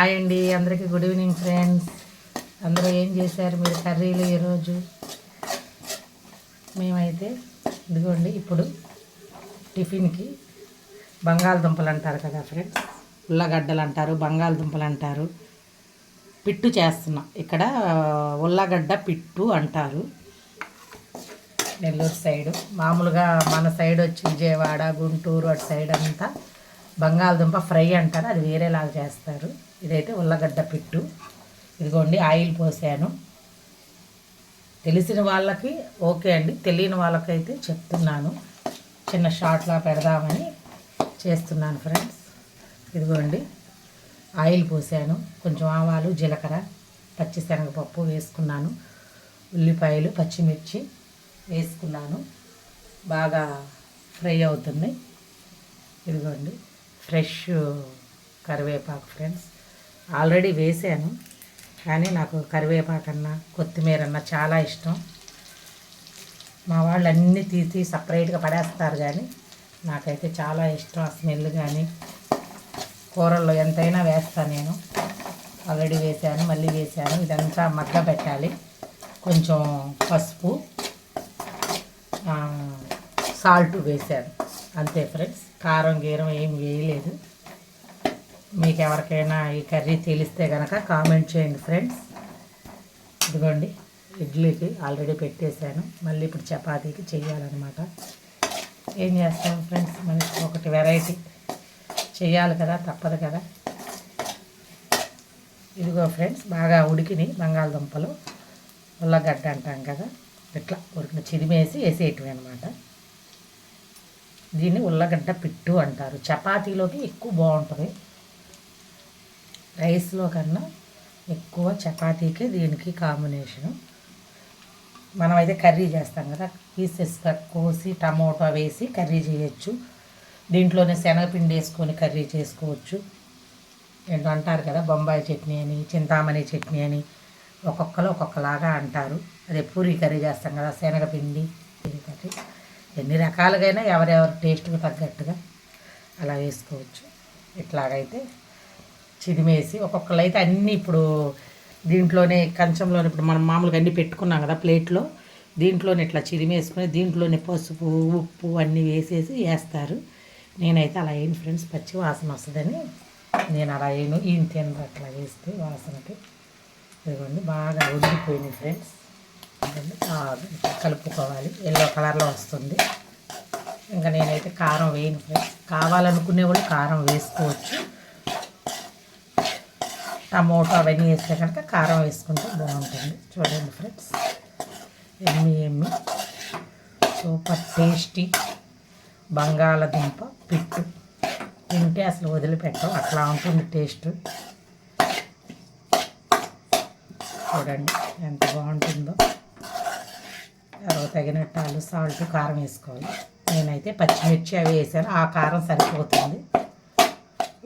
Hi అండి అందరికీ good evening friends. అందరూ ఏం చేశారు? మీరు కర్రీలు ఈరోజు? మేమైతే ఇదిగోండి ఇప్పుడు టిఫిన్కి బంగాళదుంపలు అంటారు కదా ఫ్రెండ్స్. ఉల్లగడ్డలు అంటారు బంగాళదుంపలు అంటారు. పిట్టు చేస్తున్నాం. ఇక్కడ ఉల్లగడ్డ పిట్టు అంటారు. నెల్లూరు సైడు. మామూలుగా మన సైడ్ వచ్చి విజయవాడ గుంటూరు అటు సైడ్ అంతా బంగాళదుంప ఫ్రై అంటారు అది వేరేలాగా చేస్తారు. ఇదైతే ఉల్లగడ్డ పిట్టు. ఇదిగోండి ఆయిల్ పోసాను. తెలిసిన వాళ్ళకి ఓకే అండి తెలియని వాళ్ళకైతే చెప్తున్నాను. చిన్న షార్ట్లా పెడదామని చేస్తున్నాను ఫ్రెండ్స్. ఇదిగోండి ఆయిల్ పోసాను. కొంచెం ఆవాలు జీలకర్ర పచ్చిశనగపప్పు వేసుకున్నాను. ఉల్లిపాయలు పచ్చిమిర్చి వేసుకున్నాను. బాగా ఫ్రై అవుతుంది. ఇదిగోండి. ఫ్రెష్ కరివేపాకు ఫ్రెండ్స్. ఆల్రెడీ వేసాను కానీ నాకు కరివేపాకు అన్న కొత్తిమీర అన్న చాలా ఇష్టం. మా వాళ్ళు అన్నీ తీసి సపరేట్గా పడేస్తారు కానీ నాకైతే చాలా ఇష్టం ఆ స్మెల్ కానీ. కూరల్లో ఎంతైనా వేస్తాను నేను. ఆల్రెడీ వేసాను మళ్ళీ వేసాను. ఇదంతా మగ్గ పెట్టాలి. కొంచెం పసుపు సాల్ట్ వేసాను. అంతే ఫ్రెండ్స్. కారం గీరం ఏం వేయలేదు. మీకు ఎవరికైనా ఈ కర్రీ తెలిస్తే కనుక కామెంట్ చేయండి ఫ్రెండ్స్. ఇదిగోండి ఇడ్లీకి ఆల్రెడీ పెట్టేశాను. మళ్ళీ ఇప్పుడు చపాతీకి చెయ్యాలన్నమాట. ఏం చేస్తాం ఫ్రెండ్స్? మనకి ఒకటి వెరైటీ చేయాలి కదా తప్పదు కదా. ఇదిగో ఫ్రెండ్స్ బాగా ఉడికినాయి బంగాళదుంపలు. ఉల్లగడ్డ అంటాం కదా ఇట్లా ఉడికిన చిరిమేసి వేసేయటం అనమాట దీన్ని ఉల్లగడ్డ పిట్టు అంటారు. చపాతీలోకి ఎక్కువ బాగుంటుంది. రైస్లో కన్నా ఎక్కువ చపాతీకి దీనికి కాంబినేషను మనమైతే కర్రీ చేస్తాం కదా. పీసెస్గా కోసి టమోటా వేసి కర్రీ చేయొచ్చు. దీంట్లోనే శనగపిండి వేసుకొని కర్రీ చేసుకోవచ్చు. ఏంటో అంటారు కదా బొంబాయి చట్నీ అని చింతామణి చట్నీ అని. ఒక్కొక్కరు ఒక్కొక్కలాగా అంటారు. అదే పూరి కర్రీ చేస్తాం కదా శనగపిండి. కర్రీ ఎన్ని రకాలుగైనా ఎవరెవరి టేస్ట్కి తగ్గట్టుగా అలా వేసుకోవచ్చు. ఇట్లాగైతే చిదిమేసి ఒక్కొక్కరు అయితే అన్నీ ఇప్పుడు దీంట్లోనే కంచంలోనే ఇప్పుడు మనం మామూలుగా అన్నీ పెట్టుకున్నాం కదా ప్లేట్లో దీంట్లోనే ఇట్లా చిదిమేసుకొని దీంట్లోనే పసుపు ఉప్పు అన్నీ వేసేసి వేస్తారు. నేనైతే అలా వేయను ఫ్రెండ్స్ పచ్చి వాసన వస్తుందని నేను అలా వేయను. ఈయన తినరు అట్లా వేస్తే వాసనకి ఇదిగోండి బాగా ఉడికిపోయినాయి ఫ్రెండ్స్. కలుపుకోవాలి. ఎల్లో కలర్లో వస్తుంది. ఇంకా నేనైతే కారం వేయను కావాలనుకునే వాళ్ళు కారం వేసుకోవచ్చు. టమోటో అవన్నీ వేస్తే కనుక కారం వేసుకుంటే బాగుంటుంది. చూడండి ఫ్రెండ్స్ ఎమ్మి ఎమ్మి. సూపర్ టేస్టీ బంగాళదుంప పిట్టు. తింటే అసలు వదిలిపెట్టం అట్లా ఉంటుంది టేస్ట్ చూడండి ఎంత బాగుంటుందో. తగినట్టు ఆలు సాల్ట్ కారం వేసుకోవాలి. నేనైతే పచ్చిమిర్చి అవి వేసాను. ఆ కారం సరిపోతుంది.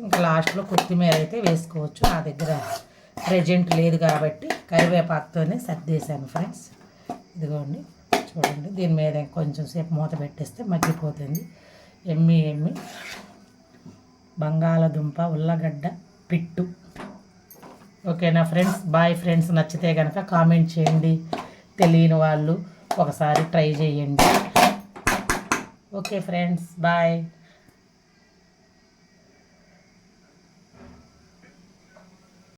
ఇంకా లాస్ట్లో కొత్తిమీర అయితే వేసుకోవచ్చు. నా దగ్గర ప్రజెంట్ లేదు కాబట్టి కరివేపాకుతోనే సర్దేశాను ఫ్రెండ్స్. ఇదిగోండి చూడండి. దీని మీద కొంచెం సేపు మూత పెట్టేస్తే మగ్గిపోతుంది. ఎమ్మి ఎమ్మి. బంగాళదుంప ఉల్లగడ్డ పిట్టు. ఓకేనా ఫ్రెండ్స్? Bye friends. నచ్చితే కనుక కామెంట్ చేయండి. తెలియని వాళ్ళు ఒకసారి ట్రై చేయండి. Okay friends bye.